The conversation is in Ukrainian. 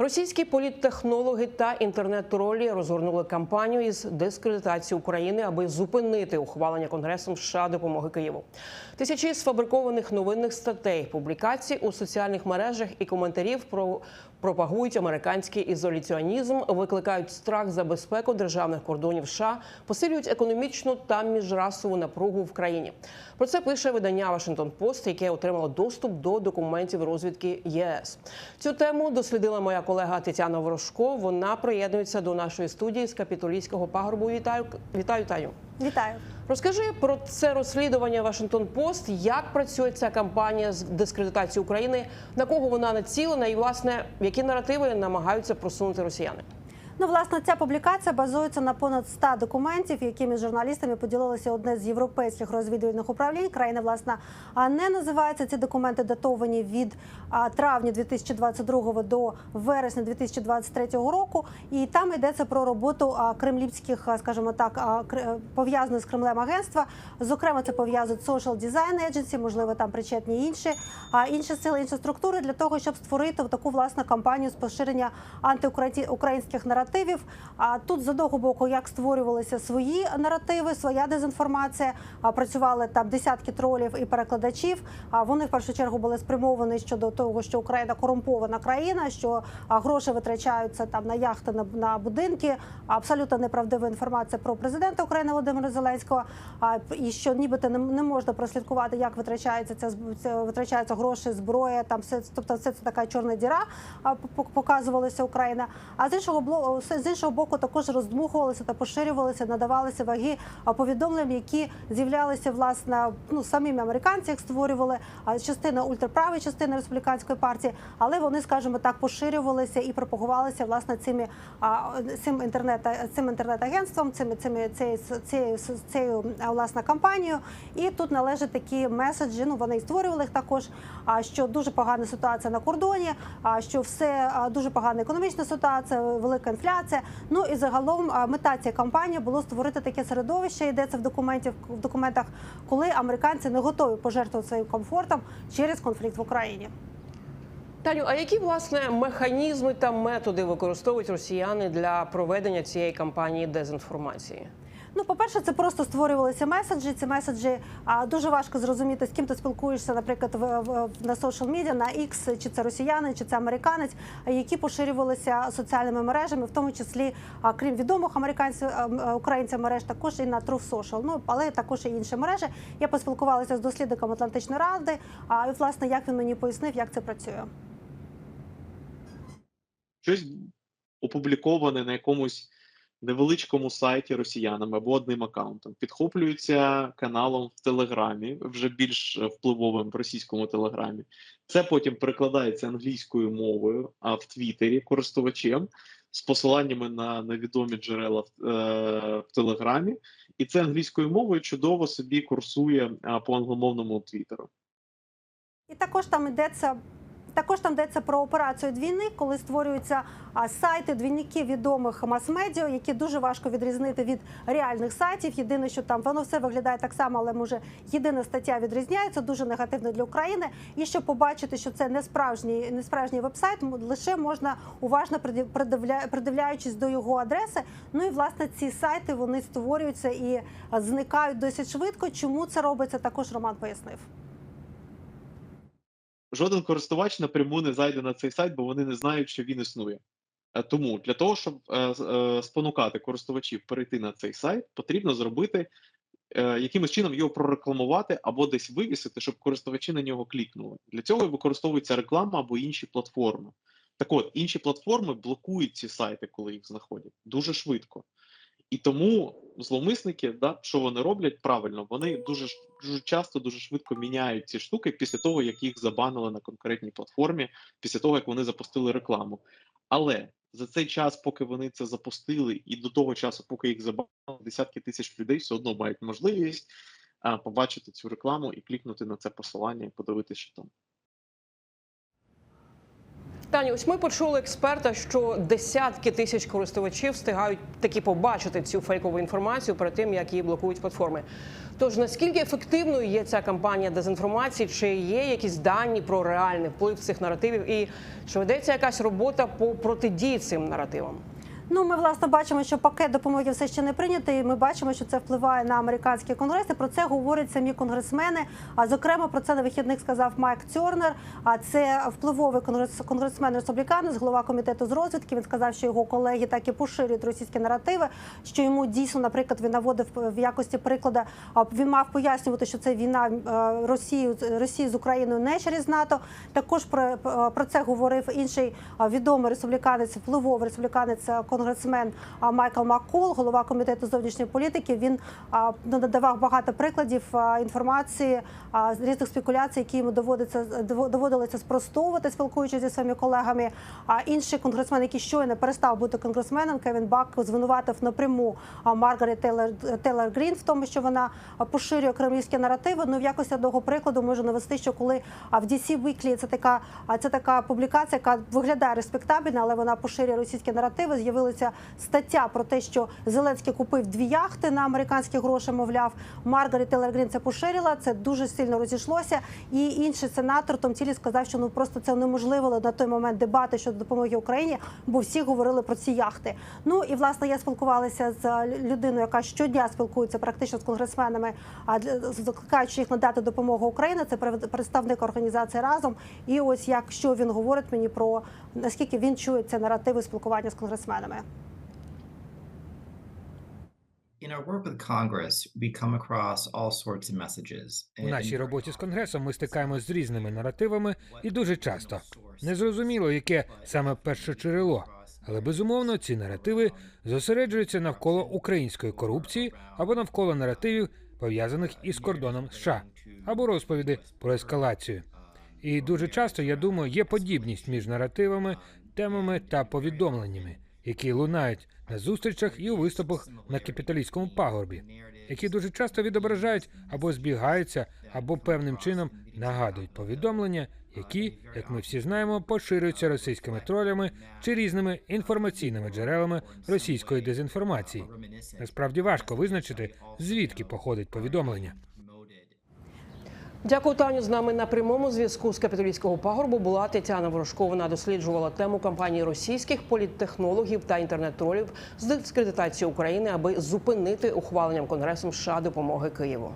Російські політтехнологи та інтернет-тролі розгорнули кампанію із дискредитації України, аби зупинити ухвалення Конгресом США допомоги Києву. Тисячі сфабрикованих новинних статей, публікацій у соціальних мережах і коментарів про пропагують американський ізоляціонізм, викликають страх за безпеку державних кордонів США, посилюють економічну та міжрасову напругу в країні. Про це пише видання Вашингтон Пост, яке отримало доступ до документів розвідки ЄС. Цю тему дослідила моя колега Тетяна Ворожко. Вона приєднується до нашої студії з капітолійського пагорбу. Вітаю, вітаю Таню. Вітаю. Розкажи про це розслідування Вашингтон Пост. Як працює ця кампанія з дискредитації України, на кого вона націлена, і власне які наративи намагаються просунути росіяни? Ну, власне, ця публікація базується на понад 100 документів, якими журналістами поділилися одне з європейських розвідувальних управлінь. Країни власне не називаються. Ці документи датовані від травня 2022 до вересня 2023 року. І там йдеться про роботу кремлівських, скажімо так, пов'язаних з Кремлем агентства. Зокрема, це пов'язують Social Design Agency, можливо, там причетні інші, інші сили, інші структури для того, щоб створити таку власну кампанію з поширення антиукраїнських наративів. А тут з одного боку, як створювалися свої наративи, своя дезінформація. Працювали там десятки тролів і перекладачів. А вони в першу чергу були спрямовані щодо того, що Україна корумпована країна, що гроші витрачаються там на яхти, на, будинки. Абсолютно неправдива інформація про президента України Володимира Зеленського. І що нібито не, можна прослідкувати, як витрачається ця витрачаються гроші, зброя. Там все тобто, все це така чорна діра. А по- показувалася Україна. А з іншого блоку, з іншого боку, також роздмухувалися та поширювалися, надавалися ваги а, повідомленням, які з'являлися власне ну самими американці, їх створювали частина ультраправої частини республіканської партії, але вони, скажімо так, поширювалися і пропагувалися власне цими цим інтернет цим інтернет-агентством, цими цими цією цією цією власне кампанією. І тут належать такі меседжі. Ну вони і створювали їх також. Що дуже погана ситуація на кордоні, а що все дуже погана економічна ситуація, велика інфляція. Ну і загалом мета цієї кампанії було створити таке середовище. Йдеться в документів в документах, коли американці не готові пожертвувати своїм комфортом через конфлікт в Україні. Таню, а які власне механізми та методи використовують росіяни для проведення цієї кампанії дезінформації? Ну, по-перше, це просто створювалися меседжі. Ці меседжі а, дуже важко зрозуміти, з ким ти спілкуєшся, наприклад, в, в на social media, на X, чи це росіянин, чи це американець, які поширювалися соціальними мережами, в тому числі, а, крім відомих американців а, м, а, українців мереж, також і на Truth Social, Ну але також і інші мережі. Я поспілкувалася з дослідником Атлантичної ради. А і власне як він мені пояснив, як це працює. щось опубліковане на якомусь невеличкому сайті росіянами або одним аккаунтом, підхоплюється каналом в Телеграмі, вже більш е, впливовим в російському телеграмі. Це потім перекладається англійською мовою, а в Твіттері користувачем з посиланнями на невідомі джерела в, е, в Телеграмі, і це англійською мовою чудово собі курсує а, по англомовному Твіттеру. І також там йдеться. Також там йдеться про операцію двійник, коли створюються сайти двійники відомих мас-медіа, які дуже важко відрізнити від реальних сайтів. Єдине, що там воно все виглядає так само, але може єдина стаття відрізняється, дуже негативно для України. І щоб побачити, що це не справжній, не справжній вебсайт, лише можна уважно придив- придивля- придивляючись до його адреси. Ну і власне ці сайти вони створюються і зникають досить швидко. Чому це робиться? Також Роман пояснив. Жоден користувач напряму не зайде на цей сайт, бо вони не знають, що він існує. Е, Тому для того, щоб е, е, спонукати користувачів перейти на цей сайт, потрібно зробити якимось чином його прорекламувати або десь вивісити, щоб користувачі на нього клікнули. Для цього використовується реклама або інші платформи. Так от, інші платформи блокують ці сайти, коли їх знаходять дуже швидко. І тому зловмисники, да, що вони роблять правильно, вони дуже дуже часто, дуже швидко міняють ці штуки після того, як їх забанили на конкретній платформі, після того як вони запустили рекламу. Але за цей час, поки вони це запустили, і до того часу, поки їх забанили, десятки тисяч людей все одно мають можливість а, побачити цю рекламу і клікнути на це посилання і подивитися, що там. Таню, ось ми почули експерта, що десятки тисяч користувачів встигають таки побачити цю фейкову інформацію перед тим, як її блокують платформи. Тож наскільки ефективною є ця кампанія дезінформації? Чи є якісь дані про реальний вплив цих наративів? І чи ведеться якась робота по протидії цим наративам? Ну, ми власне бачимо, що пакет допомоги все ще не прийнятий. Ми бачимо, що це впливає на американський конгрес. І про це говорять самі конгресмени. А зокрема, про це на вихідних сказав Майк Цьорнер. А це впливовий конгрес конгресмен республіканець, голова комітету з розвідки. Він сказав, що його колеги так і поширюють російські наративи. Що йому дійсно, наприклад, він наводив в якості прикладу. Він мав пояснювати, що це війна Росії Росії з Україною не через НАТО. Також про, про це говорив інший відомий республіканець, впливовий республіканець конгресмен Майкл Маккол, голова комітету зовнішньої політики. Він надавав багато прикладів інформації з різних спекуляцій, які йому доводиться дово- доводилося спростовувати, спілкуючись зі своїми колегами. А інший конгресмен, який щойно перестав бути конгресменом, Кевін Бак звинуватив напряму Маргарет Тейлор, Тейлор Грін в тому, що вона поширює кремлівські наративи. Ну в якості одного прикладу можу навести, що коли в DC Weekly це така, це така публікація, яка виглядає респектабельно, але вона поширює російські наративи. З'явилася стаття про те, що Зеленський купив дві яхти на американські гроші. Мовляв, Маргарет Тейлор Грін це поширила. Це дуже сильно розійшлося. І інший сенатор Том Тілі сказав, що ну просто це унеможливило на той момент дебати щодо допомоги Україні, бо всі говорили про ці яхти. Ну і власне я спілкувалася з людиною, яка щодня спілкується практично з конгресменами, а закликаючи їх надати допомогу Україні. Це пред- представник організації разом. І ось як що він говорить мені про наскільки він чує ці наративи спілкування з конгресменами. In our work with Congress, we come across all sorts of messages. У нашій роботі з конгресом ми стикаємось з різними наративами і дуже часто незрозуміло, яке саме перше джерело. Але безумовно ці наративи зосереджуються навколо української корупції або навколо наративів, пов'язаних із кордоном США, або розповіді про ескалацію. І дуже часто я думаю, є подібність між наративами, темами та повідомленнями, які лунають на зустрічах і у виступах на капіталістському пагорбі, які дуже часто відображають або збігаються, або певним чином нагадують повідомлення, які, як ми всі знаємо, поширюються російськими тролями чи різними інформаційними джерелами російської дезінформації. Насправді важко визначити, звідки походить повідомлення. Дякую, Таню. З нами на прямому зв'язку з капітолійського пагорбу була Тетяна Ворожкова. Вона досліджувала тему кампанії російських політтехнологів та інтернет-тролів з дискредитації України, аби зупинити ухваленням Конгресом США допомоги Києву.